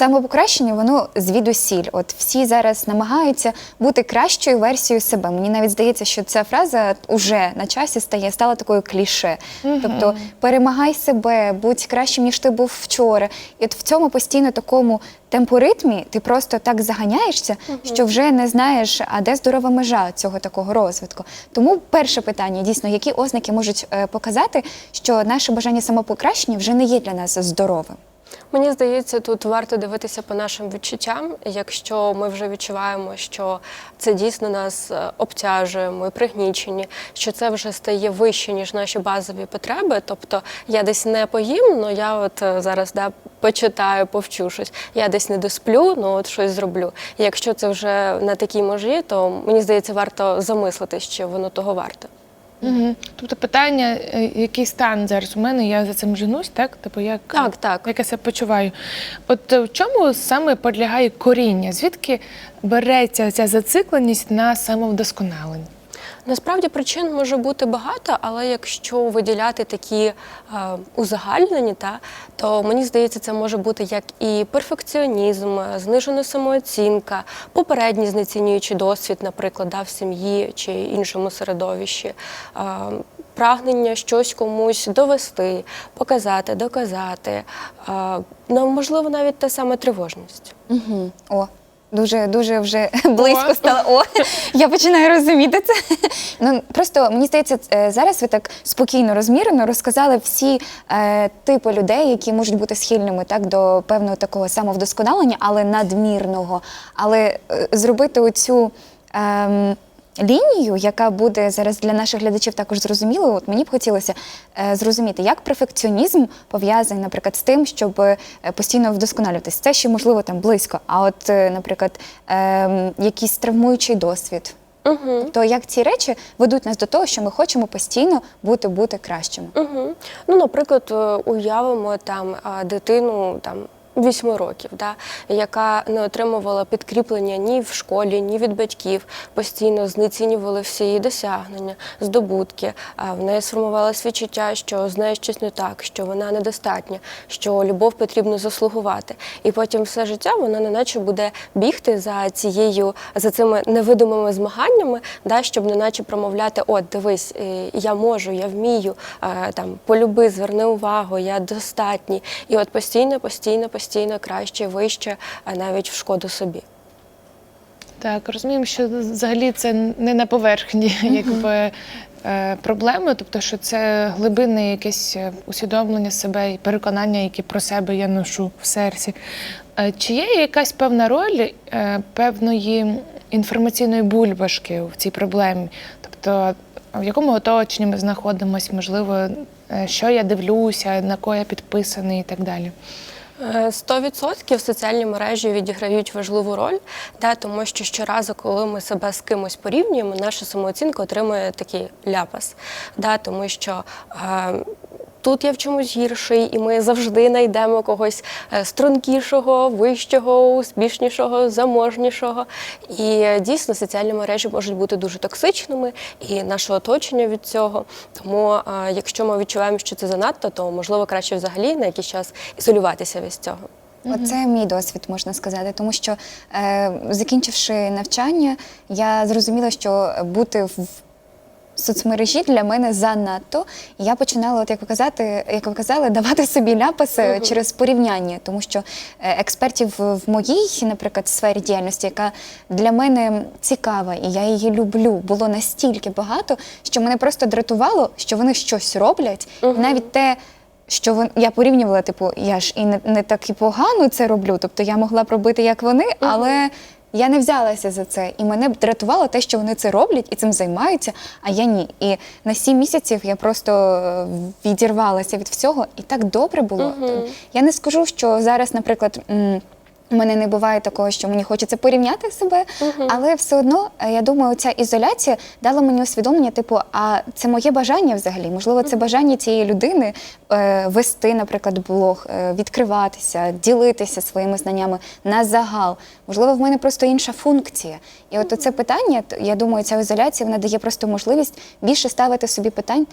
самопокращення, воно звідусіль. От всі зараз намагаються бути кращою версією себе. Мені навіть здається, що ця фраза уже на часі стає стала такою кліше. Тобто перемагай себе, будь кращим, ніж ти був вчора. І от в цьому постійно такому темпоритмі ти просто так заганяєшся, що вже не знаєш, а де здорова межа цього такого розвитку. Тому перше питання дійсно, які ознаки можуть е, показати, що наше бажання самопокращення вже не є для нас здоровим. Мені здається, тут варто дивитися по нашим відчуттям. Якщо ми вже відчуваємо, що це дійсно нас е, обтяжує, ми пригнічені, що це вже стає вище, ніж наші базові потреби. Тобто я десь не поїм, але я от е, зараз да, почитаю, повчу щось. Я десь не досплю, ну от щось зроблю. Якщо це вже на такій межі, то мені здається, варто замислитись, чи воно того варто. Угу. Тобто питання, е, який стан зараз у мене, я за цим женусь, так? Типу, як, Так, так. як я себе почуваю. От е, в чому саме полягає коріння? Звідки береться ця зацикленість на самовдосконалення? Насправді причин може бути багато, але якщо виділяти такі е, узагальнені, та, то мені здається, це може бути як і перфекціонізм, е, знижена самооцінка, попередній знецінюючий досвід, наприклад, да, в сім'ї чи іншому середовищі. Е, Прагнення щось комусь довести, показати, доказати, е, ну, можливо, навіть та сама тривожність. Угу. О, дуже дуже вже близько стало. О, я починаю розуміти це. Ну просто мені здається, е, зараз ви так спокійно, розмірено розказали всі е, типи людей, які можуть бути схильними так до певного такого самовдосконалення, але надмірного. Але е, зробити оцю. ем, Лінію, яка буде зараз для наших глядачів також зрозумілою, от мені б хотілося е, зрозуміти, як перфекціонізм пов'язаний, наприклад, з тим, щоб е, постійно вдосконалюватись. Це ще можливо там близько. А от, е, наприклад, е, якийсь травмуючий досвід. Угу. То як ці речі ведуть нас до того, що ми хочемо постійно бути бути кращими? Угу. Ну, наприклад, е, уявимо там дитину там. Вісьми років, да, яка не отримувала підкріплення ні в школі, ні від батьків, постійно знецінювали всі її досягнення, здобутки. А в неї сформувалось відчуття, що з нею щось не так, що вона недостатня, що любов потрібно заслугувати. І потім все життя вона неначе буде бігти за цією, за цими невидимими змаганнями, да, щоб неначе промовляти: от дивись, е, я можу, я вмію, е, там полюби, зверни увагу, я достатній. І от постійно, постійно, постійно краще, вище, а навіть в шкоду собі. Так, розуміємо, що взагалі це не на поверхні якби, е, проблеми, тобто, що це глибинне якесь е, усвідомлення себе і переконання, які про себе я ношу в серці. Е, Чи є якась певна роль певної інформаційної бульбашки в цій проблемі? Тобто, в якому оточенні ми знаходимося, можливо, що я дивлюся, на кого я підписаний і так далі. Е, 100% соціальні мережі відіграють важливу роль, да, тому що щоразу, коли ми себе з кимось порівнюємо, наша самооцінка отримує такий ляпас. Да, тому що е, тут я в чомусь гірший, і ми завжди знайдемо когось е, стрункішого, вищого, успішнішого, заможнішого. І е, дійсно соціальні мережі можуть бути дуже токсичними, і наше оточення від цього. Тому, е, якщо ми відчуваємо, що це занадто, то можливо краще взагалі на якийсь час ізолюватися від цього. Оце мій досвід, можна сказати, тому що е, закінчивши навчання, я зрозуміла, що бути в соцмережі для мене занадто. І я починала, от як ви казати, як ви казали, давати собі ляпаси через порівняння, тому що е, експертів в моїй, наприклад, сфері діяльності, яка для мене цікава, і я її люблю, було настільки багато, що мене просто дратувало, що вони щось роблять, і навіть те. Що вон, я порівнювала, типу, я ж і не, не так і погано це роблю. Тобто я могла б робити як вони, але я не взялася за це. І мене б дратувало те, що вони це роблять і цим займаються, а я ні. І на сім місяців я просто е, відірвалася від всього, і так добре було. Я не скажу, що зараз, наприклад. У мене не буває такого, що мені хочеться порівняти себе, але все одно е, я думаю, ця ізоляція дала мені усвідомлення, типу, а це моє бажання взагалі. Можливо, це бажання цієї людини е, вести, наприклад, блог, е, відкриватися, ділитися своїми знаннями на загал. Можливо, в мене просто інша функція. І от це питання, я думаю, ця ізоляція вона дає просто можливість більше ставити собі питань.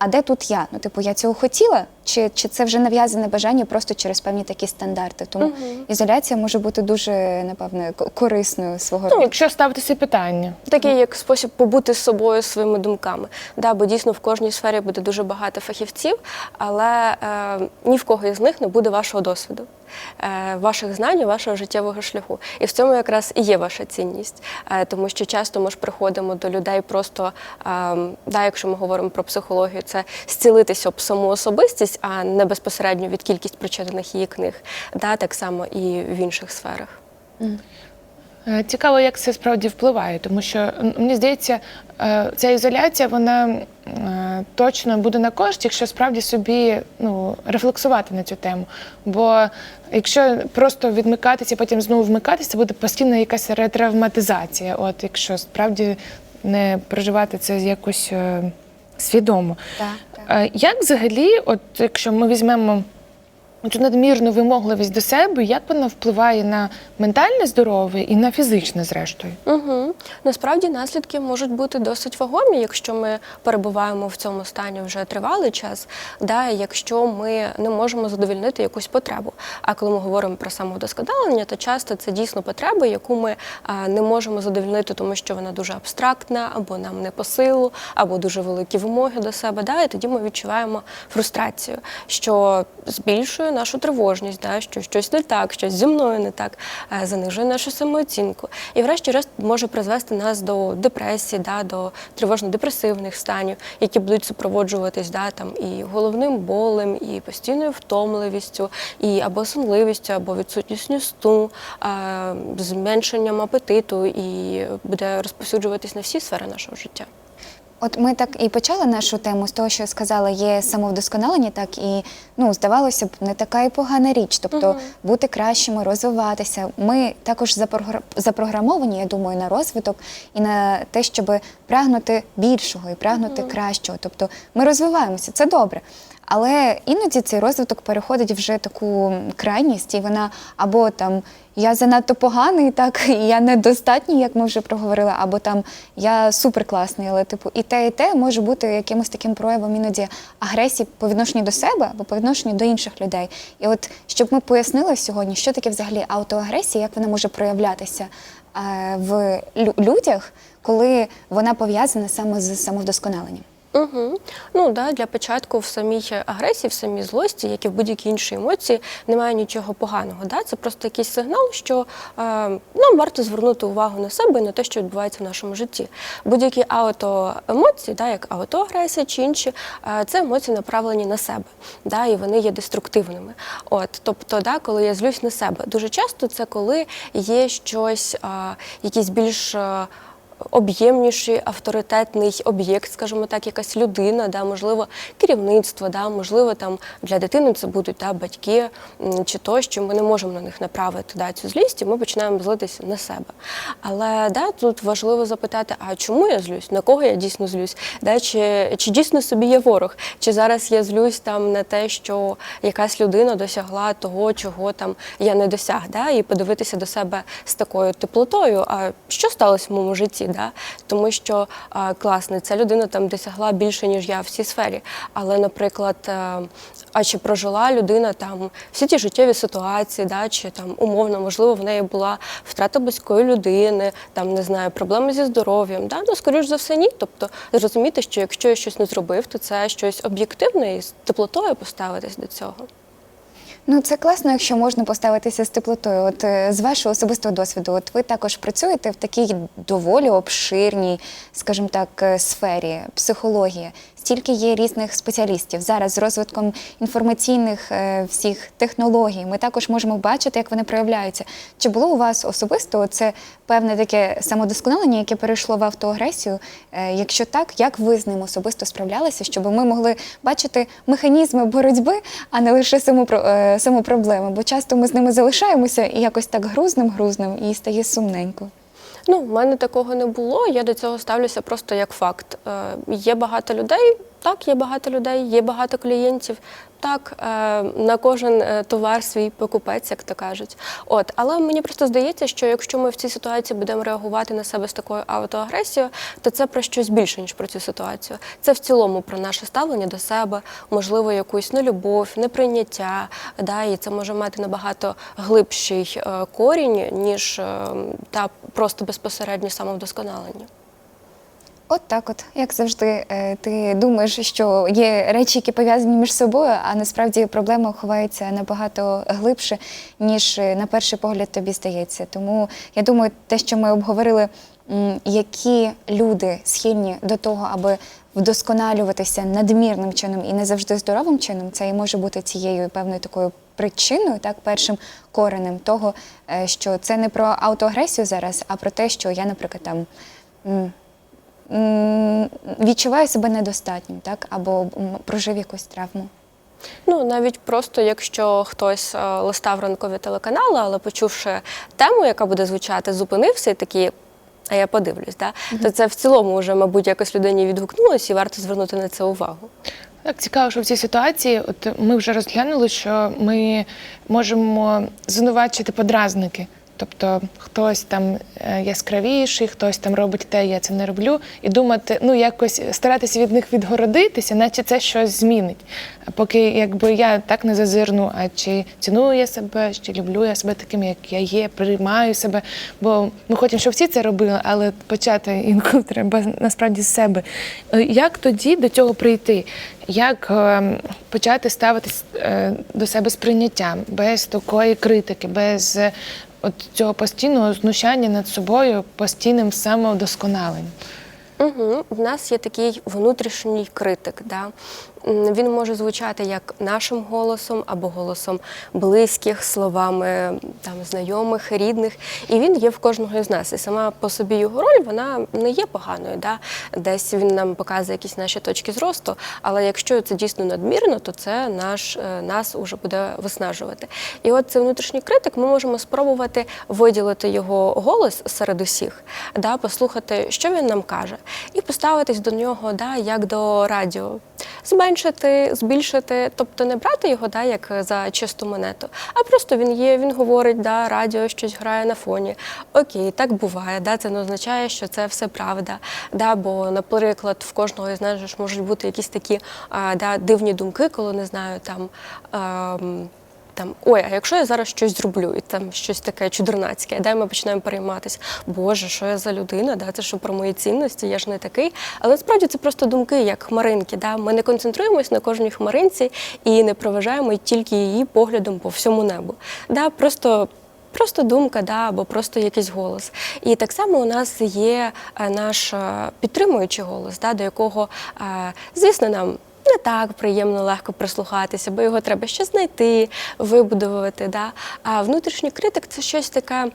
А де тут я? Ну, типу, я цього хотіла, чи, чи це вже нав'язане бажання просто через певні такі стандарти? Тому ізоляція може бути дуже, напевно, корисною свого роду. Якщо ставитися питання, Такий як спосіб побути з собою своїми думками. Да, бо дійсно в кожній сфері буде дуже багато фахівців, але е, ні в кого із них не буде вашого досвіду, ваших знань, вашого життєвого шляху. І в цьому якраз і є ваша цінність, е, тому що часто ми ж приходимо до людей просто, е, да, якщо ми говоримо про психологію, це зцілитися об саму особистість, а не безпосередньо від кількість прочитаних її книг. Да, так само і в інших сферах. Е, Цікаво, як це справді впливає, тому що мені здається, е, ця ізоляція вона е, точно буде на користь, якщо справді собі ну, рефлексувати на цю тему. Бо якщо просто відмикатися, потім знову вмикатися, це буде постійно якась ретравматизація. От якщо справді не проживати це якось свідомо. Так, так. Як взагалі, от якщо ми візьмемо цю надмірну вимогливість до себе, як вона впливає на ментальне здоров'я і на фізичне, зрештою? Угу. Насправді наслідки можуть бути досить вагомі, якщо ми перебуваємо в цьому стані вже тривалий час, да, якщо ми не можемо задовільнити якусь потребу. А коли ми говоримо про самовдосконалення, то часто це дійсно потреба, яку ми а, не можемо задовільнити, тому що вона дуже абстрактна, або нам не по силу, або дуже великі вимоги до себе. Да, і тоді ми відчуваємо фрустрацію, що збільшує нашу тривожність, да, що щось не так, щось зі мною не так, е, занижує нашу самооцінку. І врешті-решт може призвести нас до депресії, да, до тривожно-депресивних станів, які будуть супроводжуватись да, там, і головним болем, і постійною втомливістю, і або сонливістю, або відсутністю сну, зменшенням апетиту, і буде розповсюджуватись на всі сфери нашого життя. От ми так і почали нашу тему з того, що я сказала, є самовдосконалення, так і ну здавалося б, не така і погана річ. Тобто бути кращими, розвиватися. Ми також запрогра- запрограмовані, я думаю, на розвиток і на те, щоб прагнути більшого і прагнути кращого. Тобто ми розвиваємося, це добре. Але іноді цей розвиток переходить вже таку крайність, і вона або там я занадто поганий, так і я недостатній, як ми вже проговорили, або там я суперкласний, але типу і те, і те може бути якимось таким проявом іноді агресії по відношенню до себе або по відношенню до інших людей. І от щоб ми пояснили сьогодні, що таке взагалі аутоагресія, як вона може проявлятися е, в лю- людях, коли вона пов'язана саме з самовдосконаленням. Угу. Ну да, для початку в самій агресії, в самій злості, як і в будь-якій іншій емоції, немає нічого поганого. Да? Це просто якийсь сигнал, що е, нам варто звернути увагу на себе і на те, що відбувається в нашому житті. Будь-які аутоемоції, да, як аутоагресія чи інші, е, це емоції направлені на себе, да, і вони є деструктивними. От, тобто, да, коли я злюсь на себе, дуже часто це коли є щось, е, якісь більш. е, об'ємніший авторитетний об'єкт, скажімо так, якась людина, да, можливо, керівництво, да, можливо, там для дитини це будуть да, батьки чи то, що ми не можемо на них направити да, цю злість, і ми починаємо злитися на себе. Але да, тут важливо запитати, а чому я злюсь, на кого я дійсно злюсь? Да, чи, чи дійсно собі є ворог? Чи зараз я злюсь там на те, що якась людина досягла того, чого там я не досяг, да, і подивитися до себе з такою теплотою, а що сталося в моєму житті? Да? Тому що а, класно, ця людина там досягла більше, ніж я в цій сфері. Але, наприклад, е, а чи прожила людина там всі ті життєві ситуації, да, чи там умовно, можливо, в неї була втрата близької людини, там не знаю, проблеми зі здоров'ям. Да? Ну, скоріш за все, ні. Тобто зрозуміти, що якщо я щось не зробив, то це щось об'єктивне і з теплотою поставитись до цього. Ну, це класно, якщо можна поставитися з теплотою. От е, з вашого особистого досвіду, от ви також працюєте в такій доволі обширній, скажімо так, е, сфері психології. Стільки є різних спеціалістів. Зараз з розвитком інформаційних е, всіх технологій ми також можемо бачити, як вони проявляються. Чи було у вас особисто це певне таке самодосконалення, яке перейшло в автоагресію? Е, якщо так, як ви з ним особисто справлялися, щоб ми могли бачити механізми боротьби, а не лише саму, е, саму проблему? Бо часто ми з ними залишаємося і якось так грузним, грузним, і стає сумненько. Ну, в мене такого не було. Я до цього ставлюся просто як факт. Е, є багато людей, так, є багато людей, є багато клієнтів. Так, е, на кожен е, товар свій покупець, як то кажуть. От, але мені просто здається, що якщо ми в цій ситуації будемо реагувати на себе з такою автоагресією, то це про щось більше ніж про цю ситуацію. Це в цілому про наше ставлення до себе, можливо, якусь нелюбов, неприйняття. Да, і це може мати набагато глибший е, корінь, ніж та просто безпосереднє самовдосконалення. От так, от як завжди, е, ти думаєш, що є речі, які пов'язані між собою, а насправді проблема ховається набагато глибше, ніж е, на перший погляд тобі здається. Тому я думаю, те, що ми обговорили, які люди схильні до того, аби вдосконалюватися надмірним чином і не завжди здоровим чином, це і може бути цією певною такою причиною, так, першим коренем того, е, що це не про автоагресію зараз, а про те, що я, наприклад, там. Відчуваю себе недостатнім, так, або прожив якусь травму. Ну, навіть просто якщо хтось е, листав ранкові телеканали, але почувши тему, яка буде звучати, зупинився і такий. А я подивлюсь, да? то це в цілому вже, мабуть, якось людині відгукнулося і варто звернути на це увагу. Так цікаво, що в цій ситуації, от ми вже розглянули, що ми можемо звинувачити подразники. Тобто хтось там е, яскравіший, хтось там робить те, я це не роблю, і думати, ну якось старатися від них відгородитися, наче це щось змінить. Поки якби я так не зазирну, а чи ціную я себе, чи люблю я себе таким, як я є, приймаю себе. Бо ми хочемо, щоб всі це робили, але почати інколи треба насправді з себе. Е, Як тоді до цього прийти? Як е, почати ставитись до себе з прийняттям, без такої критики, без от цього постійного знущання над собою, постійним самовдосконаленням? Угу. В нас є такий внутрішній критик. Да? Він може звучати як нашим голосом або голосом близьких, словами там, знайомих, рідних. І він є в кожного із нас. І сама по собі його роль вона не є поганою. Да? Десь він нам показує якісь наші точки зросту, але якщо це дійсно надмірно, то це наш, е, нас уже буде виснажувати. І от цей внутрішній критик ми можемо спробувати виділити його голос серед усіх, да? послухати, що він нам каже, і поставитись до нього да, як до радіо. Зменшити, збільшити, тобто не брати його да, як за чисту монету, а просто він є, він говорить, да, радіо щось грає на фоні. Окей, так буває, да, це не означає, що це все правда. Да, бо, наприклад, в кожного із нас можуть бути якісь такі а, да, дивні думки, коли не знаю, там. ем, там, ой, а якщо я зараз щось зроблю, і там щось таке чудернацьке, і ми починаємо перейматися, Боже, що я за людина? Да? Це що про мої цінності, я ж не такий. Але насправді це просто думки, як хмаринки. Да? Ми не концентруємось на кожній хмаринці і не проважаємо тільки її поглядом по всьому небу. Да? Просто Просто думка, да, або просто якийсь голос. І так само у нас є е, наш е, підтримуючий голос, да, до якого, е, звісно, нам не так приємно легко прислухатися, бо його треба ще знайти, вибудовувати. Да? А внутрішній критик це щось таке,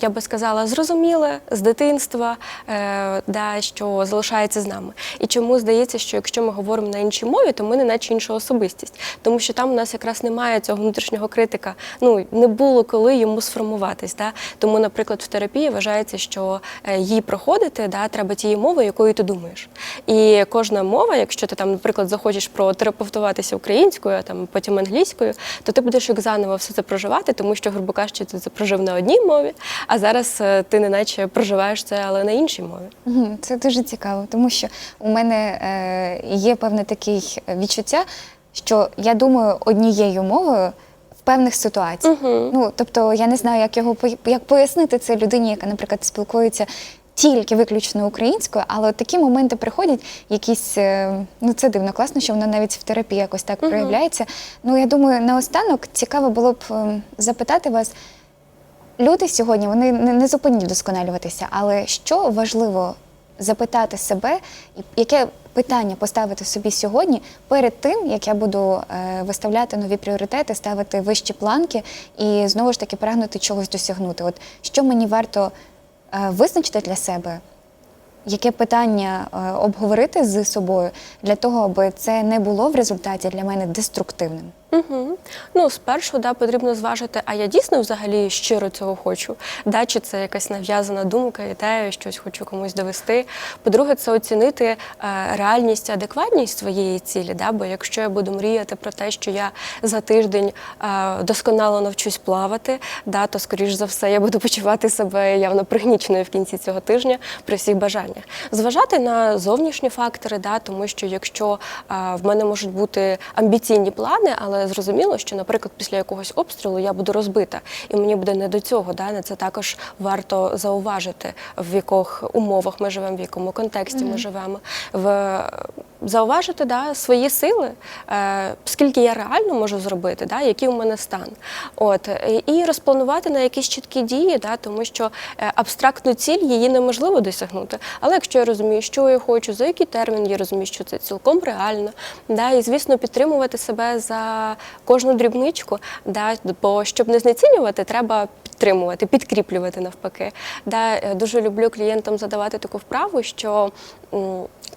я би сказала, зрозуміле з дитинства, е, да, що залишається з нами. І чому здається, що якщо ми говоримо на іншій мові, то ми не наче інша особистість, тому що там у нас якраз немає цього внутрішнього критика. Ну не було коли йому сформуватись. Да? Тому, наприклад, в терапії вважається, що е, її проходити да, треба тією мовою, якою ти думаєш. І кожна мова, якщо ти там, наприклад, захочеш протерапевтуватися українською, а там потім англійською, то ти будеш як заново все це проживати, тому що, грубо кажучи, ти це прожив на одній мові, а зараз е, ти неначе проживаєш це, але на іншій мові. Це дуже цікаво, тому що у мене е, є певне таке відчуття, що я думаю однією мовою в певних ситуаціях. Ну, тобто я не знаю, як його як пояснити це людині, яка, наприклад, спілкується. Тільки виключно українською, але от такі моменти приходять, якісь е, ну це дивно, класно, що воно навіть в терапії якось так проявляється. Ну я думаю, наостанок цікаво було б ем, запитати вас, люди сьогодні вони не, не зупинні вдосконалюватися, але що важливо запитати себе, яке питання поставити собі сьогодні перед тим, як я буду е, виставляти нові пріоритети, ставити вищі планки і знову ж таки прагнути чогось досягнути. От що мені варто визначити для себе, яке питання е, обговорити з собою для того, аби це не було в результаті для мене деструктивним. Угу. Ну, спершу да, потрібно зважити, а я дійсно взагалі щиро цього хочу. Да, чи це якась нав'язана думка, ідея, щось хочу комусь довести. По-друге, це оцінити е, реальність, адекватність своєї цілі. Да? Бо якщо я буду мріяти про те, що я за тиждень е, досконало навчусь плавати, да, то скоріш за все я буду почувати себе явно пригніченою в кінці цього тижня при всіх бажаннях. Зважати на зовнішні фактори, да, тому що якщо е, в мене можуть бути амбіційні плани, але зрозуміло, що, наприклад, після якогось обстрілу я буду розбита, і мені буде не до цього. Да, на це також варто зауважити, в яких умовах ми живемо, в якому контексті ми живемо. В зауважити да, свої сили, е, скільки я реально можу зробити, да, який у мене стан. От, і- і розпланувати на якісь чіткі дії, да, тому що е, абстрактну ціль її неможливо досягнути. Але якщо я розумію, що я хочу, за який термін, я розумію, що це цілком реально. Да, і, звісно, підтримувати себе за кожну дрібничку, да, бо щоб не знецінювати, треба підтримувати, підкріплювати навпаки. Да, е, дуже люблю клієнтам задавати таку вправу, що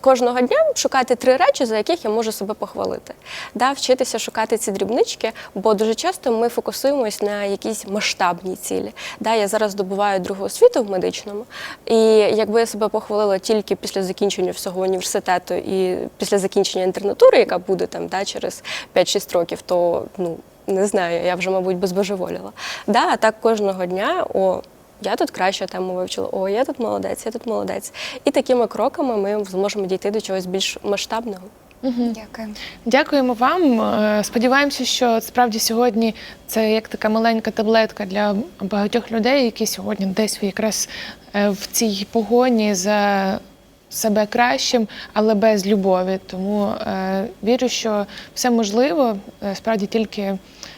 кожного дня шукати три речі, за яких я можу себе похвалити. Да, вчитися шукати ці дрібнички, бо дуже часто ми фокусуємось на якісь масштабні цілі. Да, я зараз здобуваю другу освіту в медичному, і якби я себе похвалила тільки після закінчення всього університету і після закінчення інтернатури, яка буде там да, через 5-6 років, то ну не знаю, я вже, мабуть, би збожеволіла. Да, а так кожного дня, о, я тут краще тему вивчила, о, я тут молодець, я тут молодець. І такими кроками ми зможемо дійти до чогось більш масштабного. Дякую. Дякуємо вам. Е, Сподіваємося, що справді сьогодні це як така маленька таблетка для багатьох людей, які сьогодні десь якраз е, в цій погоні за себе кращим, але без любові. Тому е, вірю, що все можливо. Е, Справді тільки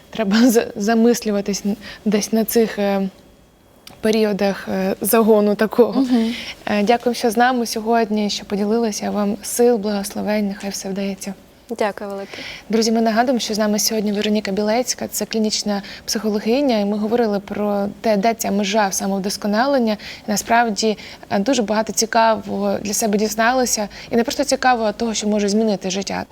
треба замислюватись десь на цих. е, Періодах е, загону такого. Е, Дякую, що з нами сьогодні, що поділилися вам сил, благословень, нехай все вдається. Дякую велике. Друзі, ми нагадуємо, що з нами сьогодні Вероніка Білецька, це клінічна психологиня, і ми говорили про те, де ця межа самовдосконалення. І насправді е, дуже багато цікавого для себе дізналися, і не просто цікавого, того, що може змінити життя.